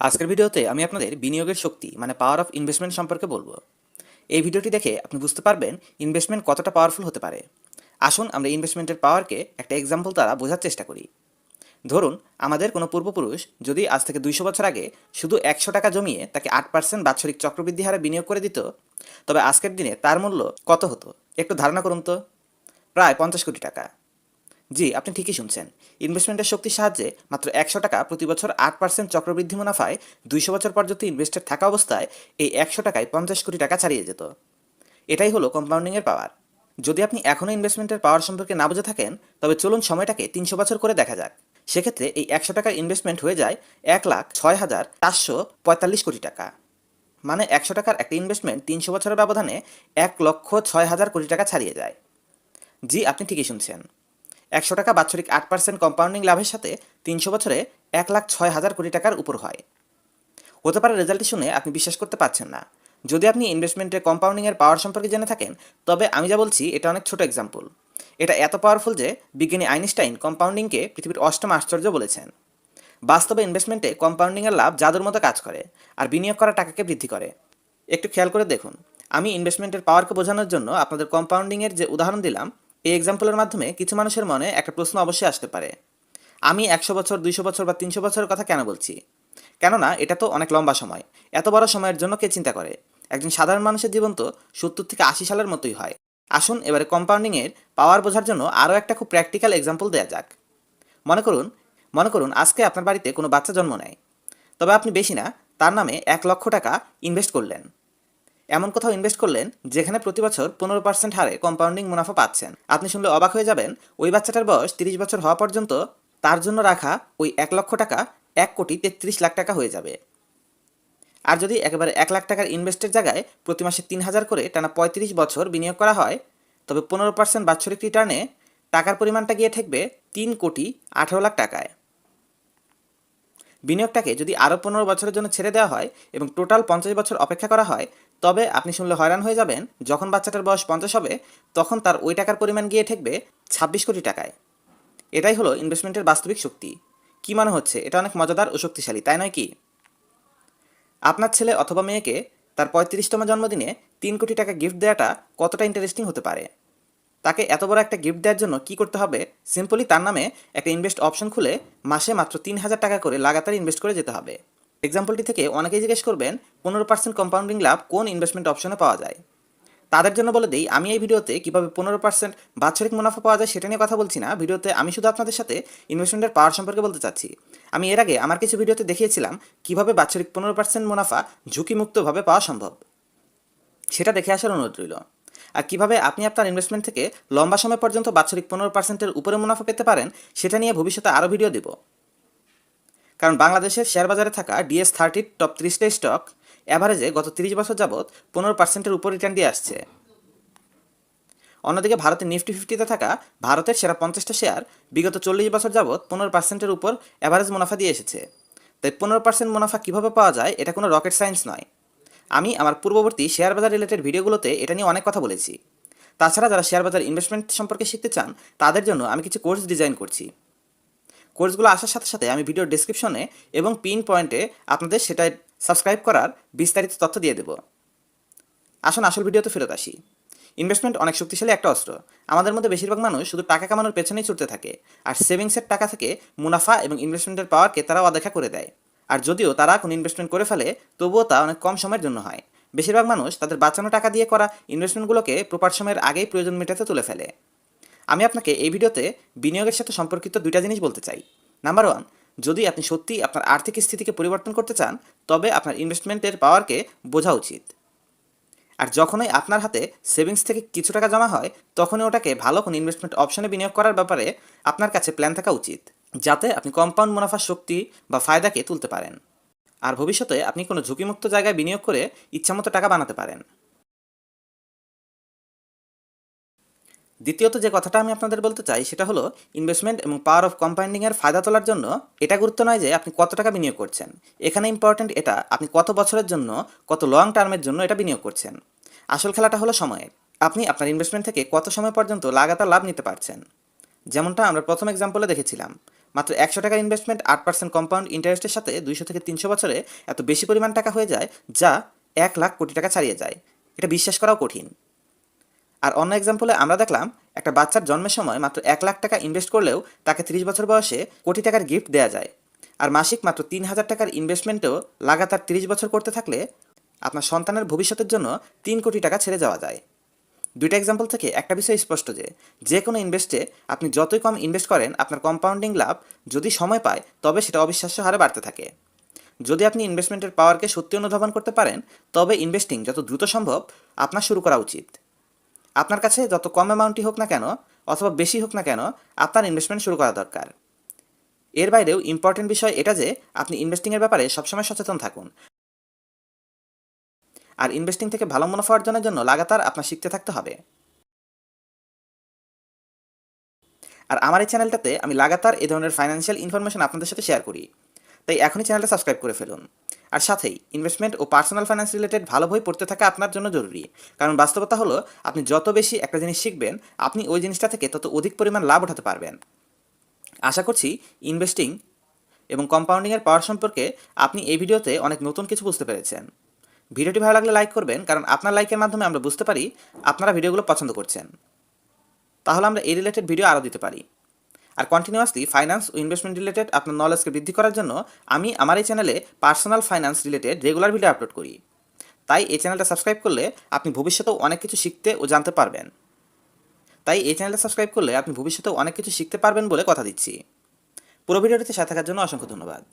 আজকের ভিডিওতে আমি আপনাদের বিনিয়োগের শক্তি মানে পাওয়ার অফ ইনভেস্টমেন্ট সম্পর্কে বলব। এই ভিডিওটি দেখে আপনি বুঝতে পারবেন ইনভেস্টমেন্ট কতটা পাওয়ারফুল হতে পারে। আসুন আমরা ইনভেস্টমেন্টের পাওয়ারকে একটা এক্সাম্পল দ্বারা বোঝার চেষ্টা করি। ধরুন, আমাদের কোনো পূর্বপুরুষ যদি আজ থেকে দুইশো বছর আগে শুধু একশো টাকা জমিয়ে তাকে আট পার্সেন্ট বাৎসরিক চক্রবৃদ্ধি হারে বিনিয়োগ করে দিত, তবে আজকের দিনে তার মূল্য কত হতো? একটু ধারণা করুন তো। প্রায় পঞ্চাশ কোটি টাকা। জি, আপনি ঠিকই শুনছেন। ইনভেস্টমেন্টের শক্তির সাহায্যে মাত্র একশো টাকা প্রতি বছর আট পার্সেন্ট চক্রবৃদ্ধি মুনাফায় দুইশো বছর পর্যন্ত ইনভেস্টেড থাকা অবস্থায় এই একশো টাকায় পঞ্চাশ কোটি টাকা ছাড়িয়ে যেত। এটাই হলো কম্পাউন্ডিংয়ের পাওয়ার যদি আপনি এখনও ইনভেস্টমেন্টের পাওয়ার সম্পর্কে না বুঝে থাকেন, তবে চলুন সময়টাকে তিনশো বছর করে দেখা যাক। সেক্ষেত্রে এই একশো টাকার ইনভেস্টমেন্ট হয়ে যায় এক লাখ ছয় হাজার চারশো পঁয়তাল্লিশ কোটি টাকা। মানে একশো টাকার একটা ইনভেস্টমেন্ট তিনশো বছরের ব্যবধানে এক লক্ষ ছয় হাজার কোটি টাকা ছাড়িয়ে যায়। জি, আপনি ঠিকই শুনছেন। একশো টাকা বাৎসরিক আট পার্সেন্ট কম্পাউন্ডিং লাভের সাথে তিনশো বছরে এক লাখ ছয় হাজার কোটি টাকার উপর হয়। হতে পারে রেজাল্টটি শুনে আপনি বিশ্বাস করতে পারছেন না। যদি আপনি ইনভেস্টমেন্টের কম্পাউন্ডিংয়ের পাওয়ার সম্পর্কে জেনে থাকেন, তবে আমি যা বলছি, এটা অনেক ছোট এক্সাম্পল এটা এত পাওয়ারফুল যে বিজ্ঞানী আইনস্টাইন কম্পাউন্ডিংকে পৃথিবীর অষ্টম আশ্চর্য বলেছেন। বাস্তবে ইনভেস্টমেন্টে কম্পাউন্ডিংয়ের লাভ জাদুর মতো কাজ করে আর বিনিয়োগ করা টাকাকে বৃদ্ধি করে। একটু খেয়াল করে দেখুন, আমি ইনভেস্টমেন্টের পাওয়ারকে বোঝানোর জন্য আপনাদের কম্পাউন্ডিংয়ের যে উদাহরণ দিলাম এই এক্সাম্পলের মাধ্যমে কিছু মানুষের মনে একটা প্রশ্ন অবশ্যই আসতে পারে। আমি একশো বছর, দুইশো বছর বা তিনশো বছরের কথা কেন বলছি? কেননা এটা তো অনেক লম্বা সময়। এত বড় সময়ের জন্য কে চিন্তা করে? একজন সাধারণ মানুষের জীবন তো সত্তর থেকে আশি সালের মতোই হয়। আসুন এবারে কম্পাউন্ডিংয়ের পাওয়ার বোঝার জন্য আরও একটা খুব প্র্যাকটিক্যাল এক্সাম্পল দেওয়া যাক। মনে করুন মনে করুন আজকে আপনার বাড়িতে কোনো বাচ্চা জন্ম নেয়। তবে আপনি বেশি না, তার নামে এক লক্ষ টাকা ইনভেস্ট করলেন। এমন কোথাও ইনভেস্ট করলেন যেখানে প্রতি বছর পনেরো পার্সেন্ট হারে কম্পাউন্ডিং মুনাফা পাচ্ছেন। আপনি শুনলে অবাক হয়ে যাবেন, ওই বাচ্চাটার বয়স তিরিশ বছর হওয়া পর্যন্ত তার জন্য রাখা ওই এক লক্ষ টাকা এক কোটি তেত্রিশ লাখ টাকা হয়ে যাবে। আর যদি একেবারে এক লাখ টাকার ইনভেস্টের জায়গায় প্রতি মাসে তিন হাজার করে টানা পঁয়ত্রিশ বছর বিনিয়োগ করা হয়, তবে পনেরো পার্সেন্ট বাৎসরিক রিটার্নে টাকার পরিমাণটা গিয়ে ঠেকবে তিন কোটি আঠারো লাখ টাকায়। বিনিয়োগটাকে যদি আরও পনেরো বছরের জন্য ছেড়ে দেওয়া হয় এবং টোটাল পঞ্চাশ বছর অপেক্ষা করা হয় তবে আপনি শুনলে হয়রান হয়ে যাবেন, যখন বাচ্চাটার বয়স পঞ্চাশ হবে, তখন তার ওই টাকার পরিমাণ গিয়ে ঠেকবে ছাব্বিশ কোটি টাকায়। এটাই হলো ইনভেস্টমেন্টের বাস্তবিক শক্তি। কি মনে হচ্ছে? এটা অনেক মজাদার ও শক্তিশালী, তাই নয় কি? আপনার ছেলে অথবা মেয়েকে তার পঁয়ত্রিশতম জন্মদিনে তিন কোটি টাকা গিফট দেওয়াটা কতটা ইন্টারেস্টিং হতে পারে? তাকে এত বড় একটা গিফট দেওয়ার জন্য কি করতে হবে? সিম্পলি তার নামে একটা ইনভেস্ট অপশন খুলে মাসে মাত্র তিন হাজার টাকা করে লাগাতার ইনভেস্ট করে যেতে হবে। এক্সাম্পলটি থেকে অনেকেই জিজ্ঞেস করবেন, পনেরো পার্সেন্ট কম্পাউন্ডিং লাভ কোন ইনভেস্টমেন্ট অপশনে পাওয়া যায়? তাদের জন্য বলে দিই, আমি এই ভিডিওতে কীভাবে পনেরো পার্সেন্ট বাৎসরিক মুনাফা পাওয়া যায় সেটা নিয়ে কথা বলছি না। ভিডিওতে আমি শুধু আপনাদের সাথে ইনভেস্টমেন্টের পাওয়ার সম্পর্কে বলতে চাচ্ছি। আমি এর আগে আমার কিছু ভিডিওতে দেখিয়েছিলাম কীভাবে বাৎসরিক পনেরো পার্সেন্ট মুনাফা ঝুঁকিমুক্তভাবে পাওয়া সম্ভব। সেটা দেখে আসার অনুরোধ রইল। আর কীভাবে আপনি আপনার ইনভেস্টমেন্ট থেকে লম্বা সময় পর্যন্ত বাৎসরিক পনেরো পার্সেন্টের উপরে মুনাফা পেতে পারেন, সেটা নিয়ে ভবিষ্যতে আরও ভিডিও দেব। কারণ বাংলাদেশের শেয়ার বাজারে থাকা ডিএস থার্টির টপ ত্রিশটা স্টক। অ্যাভারেজে গত তিরিশ বছর যাবৎ পনেরো পার্সেন্টের উপর রিটার্ন দিয়ে আসছে। অন্যদিকে ভারতের নিফটি ফিফটিতে থাকা ভারতের সেরা পঞ্চাশটা শেয়ার বিগত চল্লিশ বছর যাবৎ পনেরো পার্সেন্টের উপর অ্যাভারেজ মুনাফা দিয়ে এসেছে। তাই পনেরো পার্সেন্ট মুনাফা কীভাবে পাওয়া যায় এটা কোনো রকেট সায়েন্স নয়। আমি আমার পূর্ববর্তী শেয়ার বাজার রিলেটেড ভিডিওগুলোতে এটা নিয়ে অনেক কথা বলেছি। তাছাড়া যারা শেয়ার বাজার ইনভেস্টমেন্ট সম্পর্কে শিখতে চান, তাদের জন্য আমি কিছু কোর্স ডিজাইন করছি। কোর্সগুলো আসার সাথে সাথে আমি ভিডিও ডিসক্রিপশনে এবং পিন পয়েন্টে আপনাদের সেটাই সাবস্ক্রাইব করার বিস্তারিত তথ্য দিয়ে দেব। আসুন আসল ভিডিওতে ফেরত আসি। ইনভেস্টমেন্ট অনেক শক্তিশালী একটা অস্ত্র। আমাদের মধ্যে বেশিরভাগ মানুষ শুধু টাকা কামানোর পেছনেই ছুটতে থাকে। আর সেভিংসের টাকা থেকে মুনাফা এবং ইনভেস্টমেন্টের পাওয়ারকে তারা অদেখা করে দেয়। আর যদিও তারা কোনো ইনভেস্টমেন্ট করে ফেলে, তবুও তা অনেক কম সময়ের জন্য হয়। বেশিরভাগ মানুষ তাদের বাঁচানো টাকা দিয়ে করা ইনভেস্টমেন্টগুলোকে প্রপার সময়ের আগেই প্রয়োজন মেটাতে তুলে ফেলে। আমি আপনাকে এই ভিডিওতে বিনিয়োগের সাথে সম্পর্কিত দুইটা জিনিস বলতে চাই। নাম্বার ওয়ান যদি আপনি সত্যিই আপনার আর্থিক স্থিতিকে পরিবর্তন করতে চান, তবে আপনার ইনভেস্টমেন্টের পাওয়ারকে বোঝা উচিত। আর যখনই আপনার হাতে সেভিংস থেকে কিছু টাকা জমা হয়, তখনই ওটাকে ভালো কোনো ইনভেস্টমেন্ট অপশনে বিনিয়োগ করার ব্যাপারে আপনার কাছে প্ল্যান থাকা উচিত, যাতে আপনি কম্পাউন্ড মুনাফার শক্তি বা ফায়দাকে তুলতে পারেন। আর ভবিষ্যতে আপনি কোনো ঝুঁকিমুক্ত জায়গায় বিনিয়োগ করে ইচ্ছামতো টাকা বানাতে পারেন। দ্বিতীয়ত যে কথাটা আমি আপনাদের বলতে চাই, সেটা হলো ইনভেস্টমেন্ট এবং পাওয়ার অফ কম্পাউন্ডিংয়ের ফায়দা তোলার জন্য এটা গুরুত্ব নয় যে আপনি কত টাকা বিনিয়োগ করছেন। এখানে ইম্পর্ট্যান্ট এটা, আপনি কত বছরের জন্য, কত লং টার্মের জন্য এটা বিনিয়োগ করছেন। আসল খেলাটা হলো সময়ের। আপনি আপনার ইনভেস্টমেন্ট থেকে কত সময় পর্যন্ত লাগাতার লাভ নিতে পারছেন। যেমনটা আমরা প্রথম এক্সাম্পলে দেখেছিলাম। মাত্র একশো টাকার ইনভেস্টমেন্ট আট পার্সেন্ট কম্পাউন্ড ইন্টারেস্টের সাথে দুইশো থেকে তিনশো বছরে এত বেশি পরিমাণ টাকা হয়ে যায়, যা এক লাখ কোটি টাকা ছাড়িয়ে যায়। এটা বিশ্বাস করাও কঠিন। আর অন্য এক্সাম্পলে আমরা দেখলাম, একটা বাচ্চার জন্মের সময় মাত্র এক লাখ টাকা ইনভেস্ট করলেও তাকে ত্রিশ বছর বয়সে কোটি টাকার গিফট দেওয়া যায়। আর মাসিক মাত্র তিন হাজার টাকার ইনভেস্টমেন্টও লাগাতার তিরিশ বছর করতে থাকলে আপনার সন্তানের ভবিষ্যতের জন্য তিন কোটি টাকা ছেড়ে যাওয়া যায়। দুইটা এক্সাম্পল থেকে একটা বিষয় স্পষ্ট যে যে কোনো ইনভেস্টে আপনি যতই কম ইনভেস্ট করেন, আপনার কম্পাউন্ডিং লাভ যদি সময় পায়, তবে সেটা অবিশ্বাস্য হারে বাড়তে থাকে। যদি আপনি ইনভেস্টমেন্টের পাওয়ারকে সত্যি অনুধাবন করতে পারেন, তবে ইনভেস্টিং যত দ্রুত সম্ভব আপনার শুরু করা উচিত। আপনার কাছে যত কম অ্যামাউন্টই হোক না কেন, অথবা বেশি হোক না কেন, আপনার ইনভেস্টমেন্ট শুরু করা দরকার। এর বাইরেও ইম্পর্টেন্ট বিষয় এটা যে, আপনি ইনভেস্টিংয়ের ব্যাপারে সবসময় সচেতন থাকুন। আর ইনভেস্টিং থেকে ভালো মুনাফা অর্জনের জন্য লাগাতার আপনার শিখতে থাকতে হবে। আর আমার এই চ্যানেলটাতে আমি লাগাতার এ ধরনের ফাইন্যান্সিয়াল ইনফরমেশন আপনাদের সাথে শেয়ার করি। তাই এখনই চ্যানেলটা সাবস্ক্রাইব করে ফেলুন। আর সাথেই ইনভেস্টমেন্ট ও পার্সোনাল ফাইন্যান্স রিলেটেড ভালো বই পড়তে থাকা আপনার জন্য জরুরি। কারণ বাস্তবতা হলো, আপনি যত বেশি একটা জিনিস শিখবেন, আপনি ওই জিনিসটা থেকে তত অধিক পরিমাণ লাভ উঠাতে পারবেন। আশা করছি ইনভেস্টিং এবং কম্পাউন্ডিংয়ের পাওয়ার সম্পর্কে আপনি এই ভিডিওতে অনেক নতুন কিছু বুঝতে পেরেছেন। ভিডিওটি ভালো লাগলে লাইক করবেন, কারণ আপনার লাইকের মাধ্যমে আমরা বুঝতে পারি আপনারা ভিডিওগুলো পছন্দ করছেন। তাহলে আমরা এই রিলেটেড ভিডিও আরও দিতে পারি। আর কন্টিনিউয়াসলি ফাইন্যান্স ও ইনভেস্টমেন্ট রিলেটেড আপনার নলেজকে বৃদ্ধি করার জন্য আমি আমার এই চ্যানেলে personal finance related regular video upload করি। তাই এই চ্যানেলটা সাবস্ক্রাইব করলে আপনি ভবিষ্যতেও অনেক কিছু শিখতে ও জানতে পারবেন। তাই এই চ্যানেলটা সাবস্ক্রাইব করলে আপনি ভবিষ্যতেও অনেক কিছু শিখতে পারবেন বলে কথা দিচ্ছি। পুরো ভিডিওটিতে সাথে থাকার জন্য অসংখ্য ধন্যবাদ।